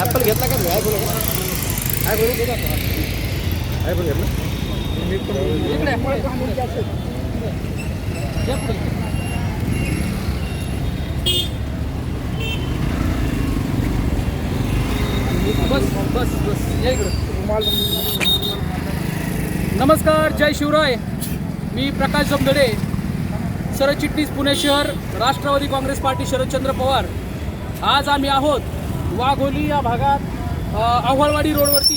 Apple घेतला का Apple Apple घेतला. बोल घेतलं बस बस बस. या इकडं. नमस्कार जय शिवराय. मी प्रकाश जमदडे सरचिटणीस पुणे शहर राष्ट्रवादी काँग्रेस पार्टी शरदचंद्र पवार. आज आम्ही आहोत वाघोली या भागात अ, आव्हाळवाडी रोडवरती.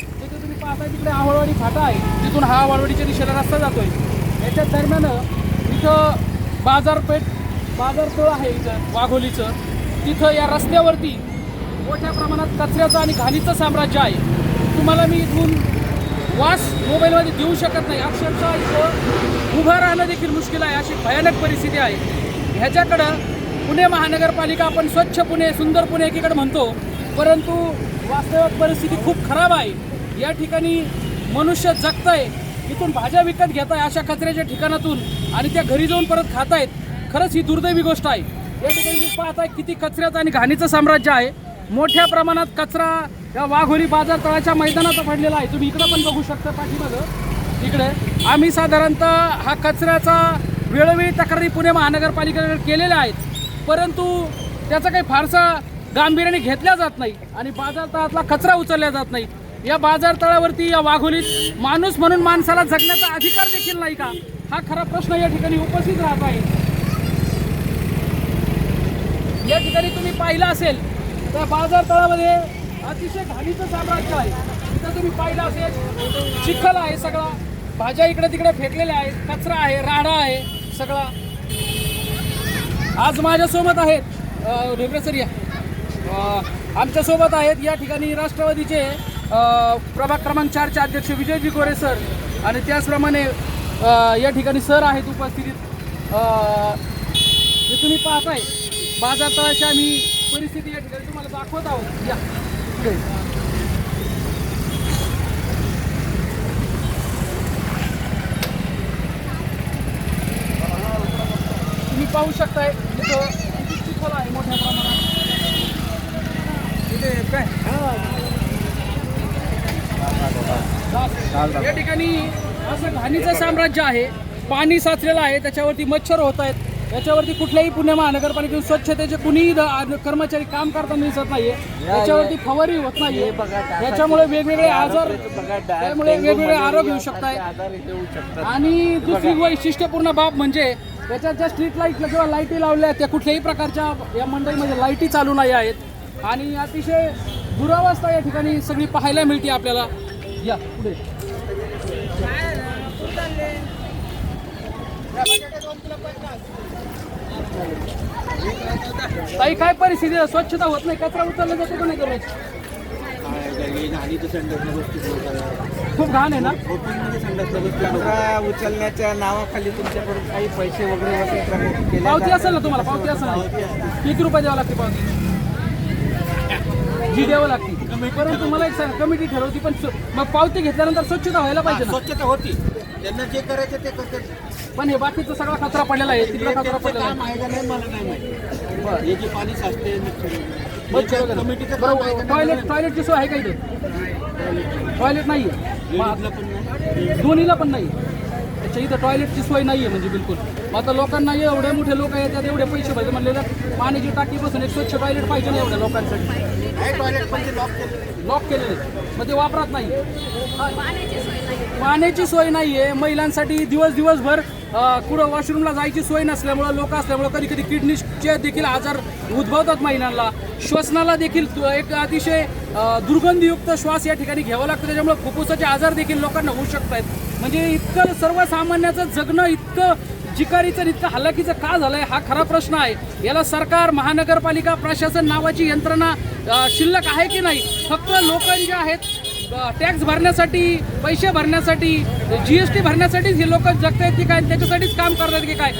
तिथे तुम्ही पाहताय तिकडे आव्हाळवाडी फाटा आहे. तिथून हा आव्हाळवाडीच्या दिशेला रस्ता जातोय. याच्या दरम्यान इथं बाजारपेठ बाजारतळ आहे इथं वाघोलीचं. तिथं या रस्त्यावरती मोठ्या प्रमाणात कचऱ्याचं आणि घाणीचं साम्राज्य आहे. तुम्हाला मी इथून वास मोबाईलमध्ये देऊ शकत नाही. अक्षरशः इथं उभं राहणं देखील मुश्किल आहे. अशी भयानक परिस्थिती आहे. ह्याच्याकडं पुणे महानगरपालिका आपण स्वच्छ पुणे सुंदर पुणे एकीकडे म्हणतो. परंतु वास्तविक परिस्थिती खूप खराब आहे. या ठिकाणी मनुष्य जगतंय. इथून भाज्या विकत घेत आहे अशा कचऱ्याच्या ठिकाणातून आणि त्या घरी जाऊन परत खात आहेत खरंच ही दुर्दैवी गोष्ट आहे. या ठिकाणी पाहत आहे किती कचऱ्याचं आणि घाणीचं साम्राज्य आहे. मोठ्या प्रमाणात कचरा या वाघोली बाजार तळाच्या मैदानात पडलेला आहे. तुम्ही इकडं पण बघू शकता पाठीमागं. इकडे. आम्ही साधारणतः हा कचऱ्याचा वेळोवेळी तक्रारी पुणे महानगरपालिकेकडे केलेल्या आहेत. परंतु त्याचा काही फारसा गांभीर्याने घेतल्या जात नाही आणि बाजार तळातला कचरा उचलला जात नाही. या बाजार तळावरती या वाघोलीत माणूस म्हणून माणसाला जगण्याचा अधिकार देखील नाही का? हा खरा प्रश्न या ठिकाणी उपस्थित राहत आहे. या ठिकाणी तुम्ही पाहिलं असेल त्या बाजार तळामध्ये अतिशय घाणीचं साम्राज्य आहे. तिथं तुम्ही पाहिलं असेल चिखल आहे सगळा. भाज्या इकडे तिकडे फेकलेल्या आहेत. कचरा आहे राडा आहे सगळा. आज माझ्यासोबत आहेत अ, सर या. आमच्यासोबत आहेत. या ठिकाणी राष्ट्रवादीचे प्रभाग क्रमांक चारचे अध्यक्ष विजयजी गोरे सर आणि त्याचप्रमाणे या ठिकाणी सर आहेत उपस्थित जे तुम्ही पाहताय. बाजार तळाशी आम्ही परिस्थिती या ठिकाणी तुम्हाला दाखवत आहोत. या. पुढे. तुम्ही पाहू शकताय इथं चिखल आहे मोठ्या प्रमाणात. इथे काय? या ठिकाणी असं घाणीचं साम्राज्य आहे. पाणी साचलेलं आहे त्याच्यावरती मच्छर होत आहेत. याच्यावरती कुठल्याही पुणे महानगरपालिकेतून स्वच्छतेचे कुणीही द- कर्मचारी काम करताना दिसत नाहीये याच्यावरती फवारी होत नाहीये. याच्यामुळे वेगवेगळे आजार त्यामुळे वेगवेगळे आरोग्य येऊ शकतायत आणि दुसरी वैशिष्ट्यपूर्ण बाब म्हणजे त्याच्यात ज्या स्ट्रीट लाईटला किंवा लाईटी लावल्या आहेत त्या कुठल्याही प्रकारच्या या मंडईमध्ये लाईटी चालू नाही आहेत. आणि अतिशय दुरावस्था या ठिकाणी सगळी पाहायला मिळते आपल्याला. या पुढे. ताई काय परिस्थिती आहे? स्वच्छता होत नाही कचरा उचलला जातो का नाही दररोज खूप घाण आहे ना? कचरा उचलण्याच्या नावाखाली तुमच्याकडून काही पैसे वगैरे केले पावती असेल ना तुम्हाला? पावती असेल ना? किती रुपये द्यावं लागते पावती? जी द्यावं लागते. परंतु मला एक सांग कमिटी ठरवती पण स्व- मग पावती घेतल्यानंतर स्वच्छता व्हायला पाहिजे ना? स्वच्छता होती. त्यांना जे करायचं ते करतात. पण हे बाकीचा सगळा कचरा पडलेला आहे तिकडे कचरा पडलेला आहे बरं. हे जे पाणी साचते मच्छर कमिटीचं वगैरे. काम आहे बरोबर का नाही? टॉयलेट टॉयलेटची सोय आहे का इथे टॉयलेट नाही आहे लेडीजला पण नाही. दोन्हीला पण नाही त्याच्या इथं टॉयलेटची सोय नाही आहे म्हणजे बिलकुल मग आता लोकांना एवढे मोठे लोक येतात एवढे पैसे पाहिजे म्हणले तर पाण्याची टाकी बसून एक स्वच्छ टॉयलेट पाहिजे ना एवढ्या लोकांसाठी आहे टॉयलेट पण ते लॉक केलेलं लॉक केलेले आहेत. मग ते वापरात नाही पाण्याची सोय नाही आहे महिलांसाठी दिवस दिवसभर कुठं वॉशरूमला जायची सोय नसल्यामुळं लोक असल्यामुळं कधी कधी किडनीचे देखील आजार उद्भवतात महिलांना. श्वसनाला देखील एक अतिशय दुर्गंधीयुक्त श्वास या ठिकाणी घ्यावा लागतो. त्याच्यामुळे फुफ्फुसाचे आजार देखील लोकांना होऊ शकत आहेत म्हणजे इतकं सर्वसामान्याचं जगणं इतकं जिकारीचं इतकं हलाखीचं का झालंय हा खरा प्रश्न आहे. याला सरकार महानगरपालिका प्रशासन नावाची यंत्रणा शिल्लक आहे की नाही? फक्त लोक जे आहेत टॅक्स भरण्यासाठी पैसे भरण्यासाठी जी एस टी भरण्यासाठीच हे लोक जगतायत की काय? त्याच्यासाठीच काम करतात की काय?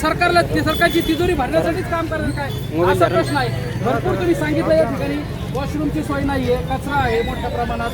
सरकारला सरकारची तिजोरी भरण्यासाठीच काम करतात काय? असा प्रश्न आहे. भरपूर तुम्ही सांगितलं या ठिकाणी. वॉशरूमची सोय नाहीये कचरा आहे मोठ्या प्रमाणात.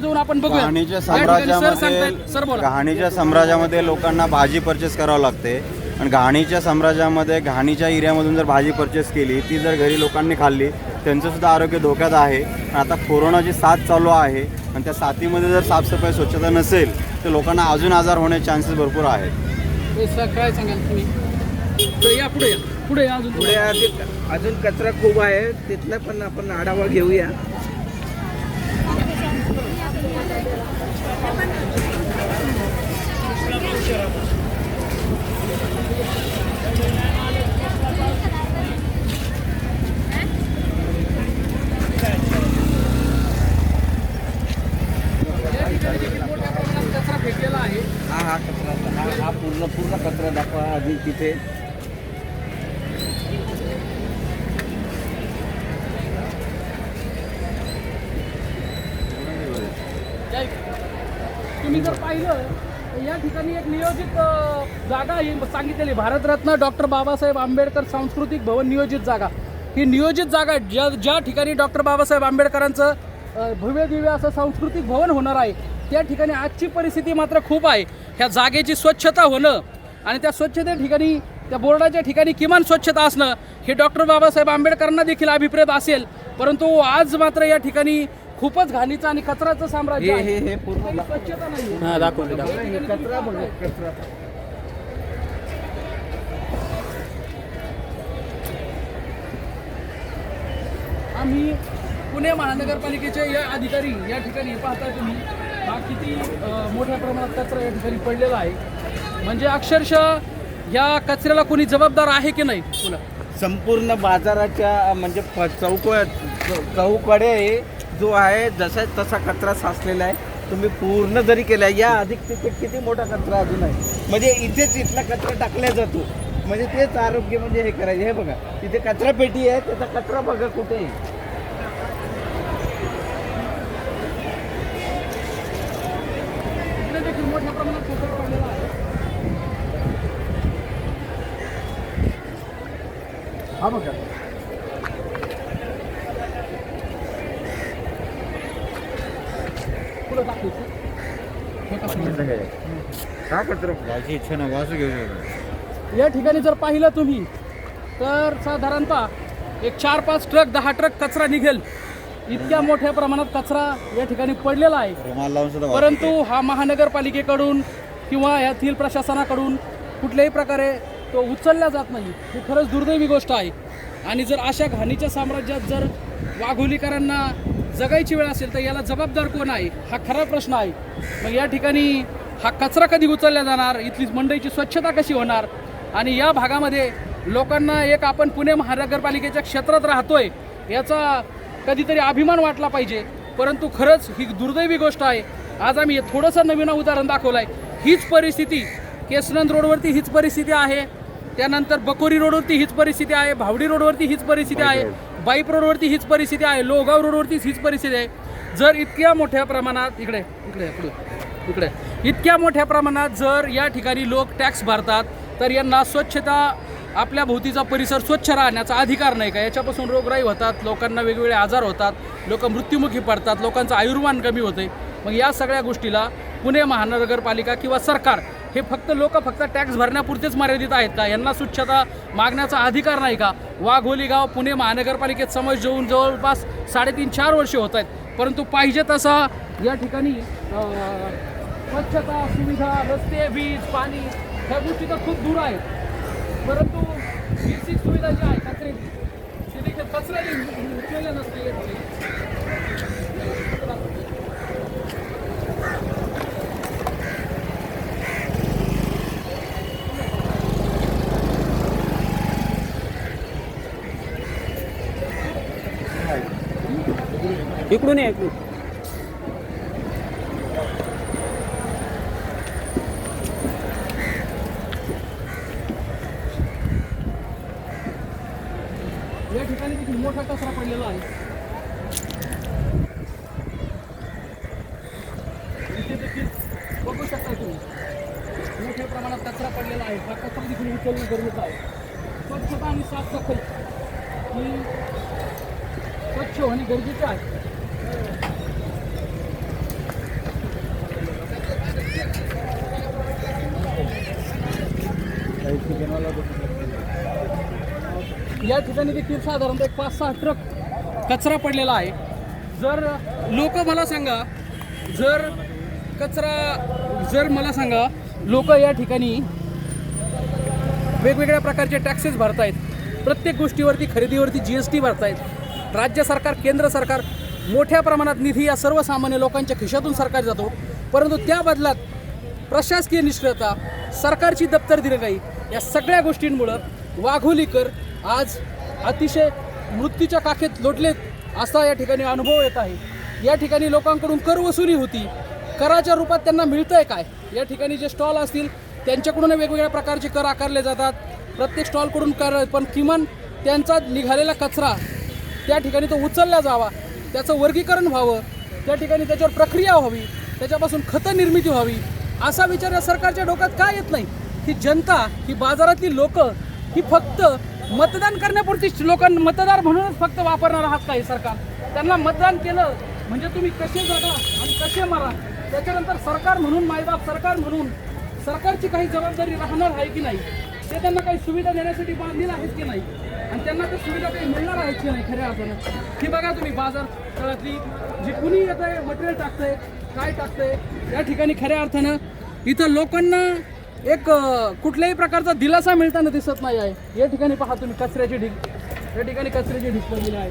जाऊन आपण बघूया. सर घाणीच्या साम्राज्यामध्ये लोकांना भाजी परचेस करावं लागते. आणि घाणीच्या साम्राज्यामध्ये घाणीच्या एरियामधून जर भाजी परचेस केली ती जर घरी लोकांनी खाल्ली त्यांचंसुद्धा आरोग्य धोक्यात आहे. आणि आता कोरोनाची साथ चालू आहे आणि त्या साथीमध्ये जर साफसफाई स्वच्छता नसेल तर लोकांना अजून आजार होण्याचे चान्सेस भरपूर आहेत. काय सांगाल तुम्ही? या पुढे पुढे अजून. पुढे अजून कचरा खूप आहे. तिथला पण आपण आढावा घेऊया. या ठिकाणी देखील मोठ्या फेकलेला आहे हा हा कचरा हा हा पूर्ण पूर्ण कचरा दाखवा आधी तिथे. तुम्ही जर पाहिलं तर या ठिकाणी एक नियोजित अ, जागा ही सांगितलेली भारतरत्न डॉक्टर बाबासाहेब आंबेडकर सांस्कृतिक भवन नियोजित जागा ही नियोजित जागा आहे. ज्या ज्या ठिकाणी डॉक्टर बाबासाहेब आंबेडकरांचं अ, भव्य दिव्य असं सांस्कृतिक भवन होणार आहे त्या ठिकाणी आजची परिस्थिती मात्र खूप आहे. ह्या जागेची स्वच्छता होणं आणि त्या स्वच्छते ठिकाणी त्या बोर्डाच्या ठिकाणी किमान स्वच्छता असणं हे डॉक्टर बाबासाहेब आंबेडकरांना देखील अभिप्रेत असेल. परंतु आज मात्र या ठिकाणी खूपच घाणीचं आणि कचऱ्याचं साम्राज्य हे आहे हे पूर्ण काही दाखवा. स्वच्छता नाही दाखवले दाखवले. हे कचरा बघा कचरा. आम्ही पुणे महानगरपालिकेचे या अधिकारी या ठिकाणी पाहता तुम्ही. हा किती मोठ्या प्रमाणात कचरा या ठिकाणी पडलेला आहे. म्हणजे अक्षरशः या कचऱ्याला कोणी जबाबदार आहे की नाही तुला संपूर्ण बाजाराच्या म्हणजे चौक चौकडे जो आहे जसा तसा कचरा साचलेला आहे. तुम्ही पूर्ण जरी केला या अधिक तिथे किती मोठा कचरा अजून आहे? म्हणजे इथेच इथला कचरा टाकला जातो. म्हणजे तेच आरोग्य म्हणजे हे करायचे. हे बघा तिथे कचरा पेटी आहे त्याचा कचरा बघा कुठे आहे इकडे देखील मोठ्या प्रमाणात कचरा पडलेला आहे हा बघा. दाखवायचं. इच्छा ना घेऊ या ठिकाणी जर पाहिलं तुम्ही तर साधारणतः एक चार पाच ट्रक दहा ट्रक कचरा निघेल. इतक्या मोठ्या प्रमाणात कचरा या ठिकाणी पडलेला आहे. परंतु हा महानगरपालिकेकडून किंवा यातील प्रशासनाकडून कुठल्याही प्रकारे तो उचलला जात नाही. ही खरंच दुर्दैवी गोष्ट आहे. आणि जर अशा घाणीच्या साम्राज्यात जर वाघोलीकरांना जगायची वेळ असेल तर याला जबाबदार कोण आहे? हा खरा प्रश्न आहे. मग या ठिकाणी हा कचरा कधी उचलला जाणार? इथली मंडईची स्वच्छता कशी होणार? आणि या भागामध्ये लोकांना एक आपण पुणे महानगरपालिकेच्या क्षेत्रात राहतोय याचा कधीतरी अभिमान वाटला पाहिजे. परंतु खरंच ही दुर्दैवी गोष्ट आहे. आज आम्ही थोडंसं नवीन उदाहरण दाखवलं आहे हीच परिस्थिती केसनंद रोडवरती हीच परिस्थिती आहे. त्यानंतर बकोरी रोडवरती हीच परिस्थिती आहे भावडी रोडवरती हीच परिस्थिती आहे बाईप रोडवरती हीच परिस्थिती आहे लोहगाव रोडवरती हीच परिस्थिती आहे. जर इतक्या मोठ्या प्रमाणात इकडे इकडे इकडे. इतक्या मोठ्या प्रमाणात जर या ठिकाणी लोक टॅक्स भरतात तर यांना स्वच्छता आपल्या भोवतीचा परिसर स्वच्छ राहण्याचा अधिकार नाही का? याच्यापासून रोगराई होतात लोकांना वेगवेगळे आजार होतात लोक मृत्युमुखी पडतात लोकांचं आयुर्मान कमी होते मग या सगळ्या गोष्टीला पुणे महानगरपालिका किंवा सरकार हे फक्त लोक फक्त टॅक्स भरण्यापुरतेच मर्यादित आहेत का? यांना स्वच्छता मागण्याचा अधिकार नाही का? वाघोली गाव पुणे महानगरपालिकेत समज जेवून जवळपास साडेतीन चार वर्षे होत आहेत. परंतु पाहिजे तसा या ठिकाणी स्वच्छता सुविधा रस्ते वीज पाणी ह्या गोष्टी तर खूप दूर आहेत. परंतु बेसिक सुविधा ज्या आहेत कचऱ्याची ती देखील कचऱ्याने नसते इकडून या. इकडून या ठिकाणी किती मोठा कचरा पडलेला आहे. देखील बघू शकता तुम्ही. मोठ्या प्रमाणात कचरा पडलेला आहे. हा कचरा देखील उचलणं गरजेचं आहे स्वच्छता आणि साफसफाई ही स्वच्छ होणे गरजेचं आहे या ठिकाणी देखील साधारणतः एक पाच सहा ट्रक कचरा पडलेला आहे. जर लोक मला सांगा जर कचरा जर मला सांगा लोक या ठिकाणी वेगवेगळ्या प्रकारचे टॅक्सेस भरतायत. प्रत्येक गोष्टीवरती खरेदीवरती जी एस टी भरतायत. राज्य सरकार केंद्र सरकार मोठ्या प्रमाणात निधी या सर्वसामान्य लोकांच्या खिशातून सरकार जातो. परंतु त्या बदलात प्रशासकीय निष्क्रियता सरकारची दप्तर दिरगाई या सगळ्या गोष्टींमुळं वाघोलीकर आज अतिशय मृत्यूच्या काखेत लोटलेत असा या ठिकाणी अनुभव येत आहे. या ठिकाणी लोकांकडून कर वसुली होती. कराच्या रूपात त्यांना मिळतं आहे काय? या ठिकाणी जे स्टॉल असतील त्यांच्याकडून वेगवेगळ्या प्रकारचे कर आकारले जातात. प्रत्येक स्टॉलकडून कर पण किमान त्यांचा निघालेला कचरा त्या ठिकाणी तो उचलला जावा. त्याचं वर्गीकरण व्हावं. त्या ठिकाणी त्याच्यावर प्रक्रिया व्हावी. त्याच्यापासून खतं निर्मिती व्हावी. असा विचार या सरकारच्या डोक्यात का येत नाही? ही जनता ही बाजारातली लोक ही फक्त मतदान करण्यापुरतीच लोकांना मतदार म्हणूनच फक्त वापरणार आहात का हे सरकार? त्यांना मतदान केलं म्हणजे तुम्ही कसे जगा आणि कसे मारा? त्याच्यानंतर सरकार म्हणून मायबाप सरकार म्हणून सरकारची काही जबाबदारी राहणार आहे की नाही? ते त्यांना काही सुविधा देण्यासाठी बांधलेलं आहेत की नाही आणि त्यांना त्या सुविधा काही मिळणार आहेत की नाही खऱ्या अर्थानं ही बघा तुम्ही बाजार तळातली जे कुणी येत आहे मटेरियल टाकतंय काय टाकतंय या ठिकाणी खऱ्या अर्थानं इथं लोकांना एक कुठल्याही प्रकारचा दिलासा मिळताना दिसत नाही आहे. या ठिकाणी पहा तुम्ही कचऱ्याची ढीग. या ठिकाणी कचऱ्याची ढीग पडलेली आहे.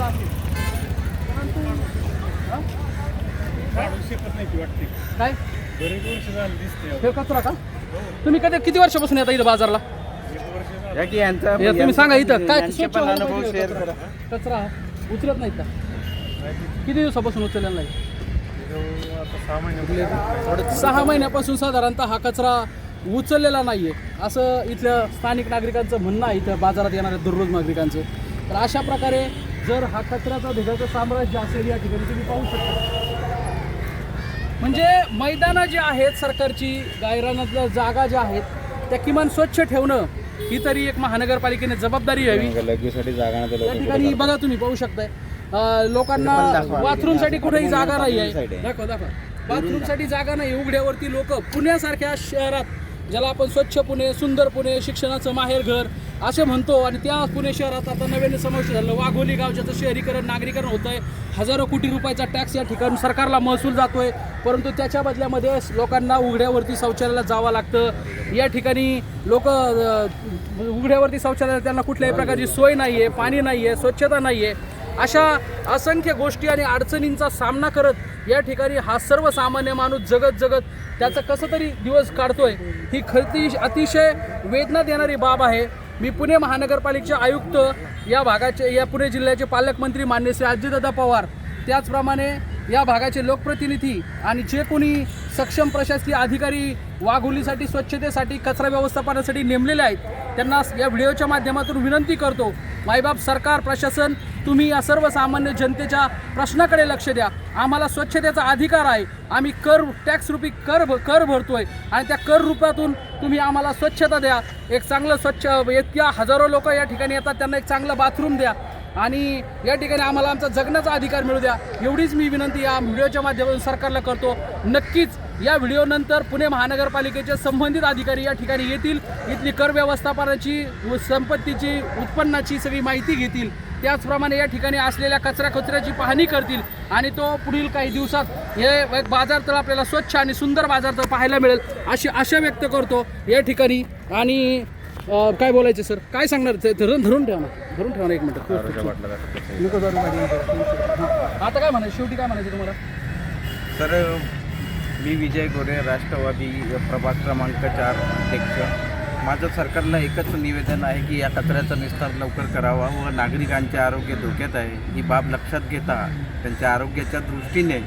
हा? काय? हे कचरा का तुम्ही कधी किती वर्षापासून येता इथं बाजारला? या की यांचा हे तुम्ही सांगा इथं. काय यांचे स्वच्छ पण व्हायला अनुभव पाहिजे शेअर कचरा. करा. कचरा उचलत नाहीत का? किती दिवसापासून उचललेला नाही? सहा महिन्यापासून साधारणतः हा कचरा उचललेला नाहीये. असं इथल्या स्थानिक नागरिकांचं म्हणणं आहे इथं बाजारात येणाऱ्या दररोज नागरिकांचं. तर अशा प्रकारे जर हा कचऱ्याचा ढिगाचं साम्राज्य असेल या ठिकाणी तुम्ही पाहू शकता. म्हणजे मैदानं जी आहेत सरकारची गायरानातल्या जागा ज्या आहेत त्या किमान स्वच्छ ठेवणं ही तरी एक महानगरपालिकेने जबाबदारी घ्यावी त्या ठिकाणी बघा तुम्ही पाहू शकताय. लोकांना बाथरूमसाठी कुठेही जागा नाही आहे. दाखवा दाखवा. बाथरूमसाठी जागा नाही उघड्यावरती लोक पुण्यासारख्या शहरात ज्याला आपण स्वच्छ पुणे सुंदर पुणे शिक्षणाचं माहेर घर असे म्हणतो आणि त्या पुणे शहरात आता नव्याने समाविष्ट झालं वाघोली गावच्याचं शहरीकरण नागरीकरण होत आहे हजारो कोटी रुपयाचा टॅक्स या ठिकाणी सरकारला महसूल जातो आहे परंतु त्याच्या बदल्यामध्ये लोकांना उघड्यावरती शौचालयाला जावं लागतं. या ठिकाणी लोक उघड्यावरती शौचालयाला त्यांना कुठल्याही प्रकारची सोय नाही आहे पाणी नाही आहे स्वच्छता नाही आहे अशा असंख्य गोष्टी आणि अडचणींचा सामना करत या ठिकाणी हा सर्वसामान्य माणूस जगत जगत त्याचं कसं तरी दिवस काढतोय ही खरती अतिशय वेदना देणारी बाब आहे. मी पुणे महानगरपालिकेचे आयुक्त या भागाचे या पुणे जिल्ह्याचे पालकमंत्री मान्य श्री अजितदादा पवार. त्याचप्रमाणे या भागाचे लोकप्रतिनिधी आणि जे कोणी सक्षम प्रशासकीय अधिकारी वाघोलीसाठी स्वच्छतेसाठी कचरा व्यवस्थापनासाठी नेमलेले आहेत त्यांना या व्हिडिओच्या माध्यमातून विनंती करतो मायबाप सरकार प्रशासन तुम्ही या सर्वसामान्य जनतेच्या प्रश्नाकडे लक्ष द्या. आम्हाला स्वच्छतेचा अधिकार आहे. आम्ही कर टॅक्स रुपी कर भ- कर भरतोय. आणि त्या कर रूपातून तुम्ही आम्हाला स्वच्छता द्या. एक चांगलं स्वच्छ इतक्या हजारो लोक या ठिकाणी येतात. त्यांना एक चांगलं बाथरूम द्या. आणि या ठिकाणी आम्हाला आमचा जगण्याचा अधिकार मिळू द्या. एवढीच मी विनंती या व्हिडिओच्या माध्यमातून सरकारला करतो. नक्कीच या व्हिडिओनंतर पुणे महानगरपालिकेचे संबंधित अधिकारी या ठिकाणी येतील. इथली कर व्यवस्थापनाची व संपत्तीची उत्पन्नाची सगळी माहिती घेतील. त्याचप्रमाणे या ठिकाणी असलेल्या कचरा कचऱ्याची पाहणी करतील. आणि तो पुढील काही दिवसात हे एक बाजार तर आपल्याला स्वच्छ आणि सुंदर बाजार तर पाहायला मिळेल अशी आशा व्यक्त करतो या ठिकाणी. आणि काय बोलायचं सर? काय सांगणार? ते धरून धरून ठेवा ना. धरून ठेवा ना एक मिनिट. आता काय म्हणायचं? शेवटी काय म्हणायचं तुम्हाला? सर मी विजय गोरे राष्ट्रवादी प्रभाग क्रमांक चार अध्यक्ष. माझं सरकारला एकच निवेदन आहे की या कचऱ्याचा निस्तार लवकर करावा व नागरिकांचे आरोग्य धोक्यात आहे ही बाब लक्षात घेता त्यांच्या आरोग्याच्या दृष्टीने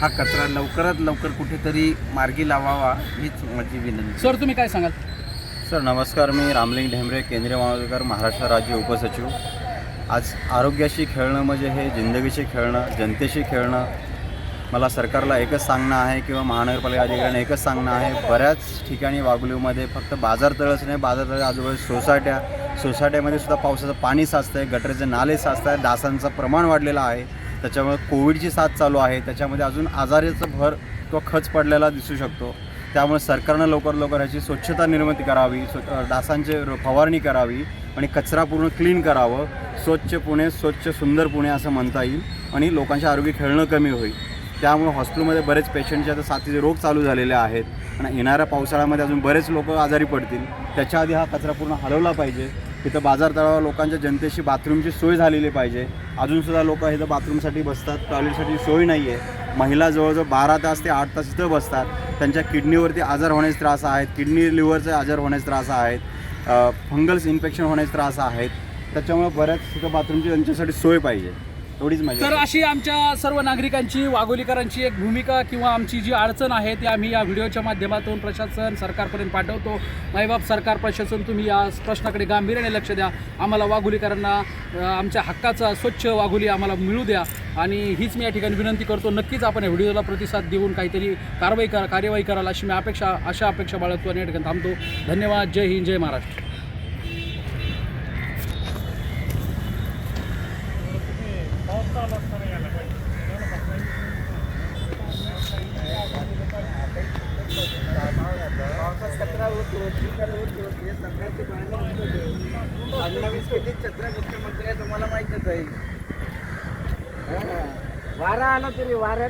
हा कचरा लवकरात लवकर कुठेतरी मार्गी लावावा हीच माझी विनंती. सर तुम्ही काय सांगाल? सर नमस्कार. मी रामलिंग ढेमरे केंद्रीय महाविकार महाराष्ट्र राज्य उपसचिव. आज आरोग्याशी खेळणं म्हणजे हे जिंदगीशी खेळणं जनतेशी खेळणं मला सरकारला एकच सांगणं आहे किंवा महानगरपालिका अधिकाऱ्यांना एकच सांगणं आहे बऱ्याच ठिकाणी वागुलीमध्ये फक्त बाजारतळच नाही बाजारतळ आजूबाजू सोसायट्या सोसायट्यामध्ये सुद्धा पावसाचं पाणी साचतं आहे गटरेचे नाले साचत आहे डासांचं प्रमाण वाढलेलं आहे. त्याच्यामुळे कोविडची साथ चालू आहे त्याच्यामध्ये अजून आजाराचं भर किंवा खच पडलेला दिसू शकतो. त्यामुळे सरकारनं लवकर लवकर ह्याची स्वच्छता निर्मिती करावी स्व डासांची फवारणी करावी आणि कचरा पूर्ण क्लीन करावं. स्वच्छ पुणे स्वच्छ सुंदर पुणे असं म्हणता येईल आणि लोकांचे आरोग्य खेळणं कमी होईल. त्यामुळे हॉस्पिटलमध्ये बरेच पेशंटचे आता साथीचे रोग चालू झालेले आहेत. आणि येणाऱ्या पावसाळ्यामध्ये अजून बरेच लोक आजारी पडतील. त्याच्या आधी हा कचरा पूर्ण हलवला पाहिजे. तिथं बाजारतळावर लोकांच्या जनतेशी बाथरूमची सोय झालेली पाहिजे. अजूनसुद्धा लोक इथं बाथरूमसाठी बसतात टॉयलेटसाठी सोय नाही आहे महिला जवळजवळ बारा तास ते आठ तास इथं बसतात. त्यांच्या किडनीवरती आजार होण्याचे त्रास आहेत किडनी लिव्हरचे आजार होण्याचे त्रास आहेत फंगल्स इन्फेक्शन होण्याचे त्रास आहेत. त्याच्यामुळे बऱ्याच तिथं बाथरूमची त्यांच्यासाठी सोय पाहिजे. एवढीच माझी तर अशी आमच्या सर्व नागरिकांची वाघोलीकरांची एक भूमिका किंवा आमची जी अडचण आहे ती आम्ही या व्हिडिओच्या माध्यमातून प्रशासन सरकारपर्यंत पाठवतो. माईबाप सरकार प्रशासन तुम्ही या प्रश्नाकडे गांभीर्याने लक्ष द्या. आम्हाला वाघोलीकरांना अ, आमच्या हक्काचा स्वच्छ वाघोली आम्हाला मिळू द्या. आणि हीच मी या ठिकाणी विनंती करतो नक्कीच आपण या व्हिडिओला प्रतिसाद देऊन काहीतरी कारवाई करा कार्यवाही कराल अशी मी अपेक्षा अशा अपेक्षा बाळगतो आणि या ठिकाणी थांबतो. धन्यवाद. जय हिंद जय महाराष्ट्र कचरा होतो चिखल होतो हे सगळ्याचे पाणी होतं ते. फडणवीस किती छत्र मंत्री आहे तुम्हाला माहितच आहे वारा आला तरी वाऱ्या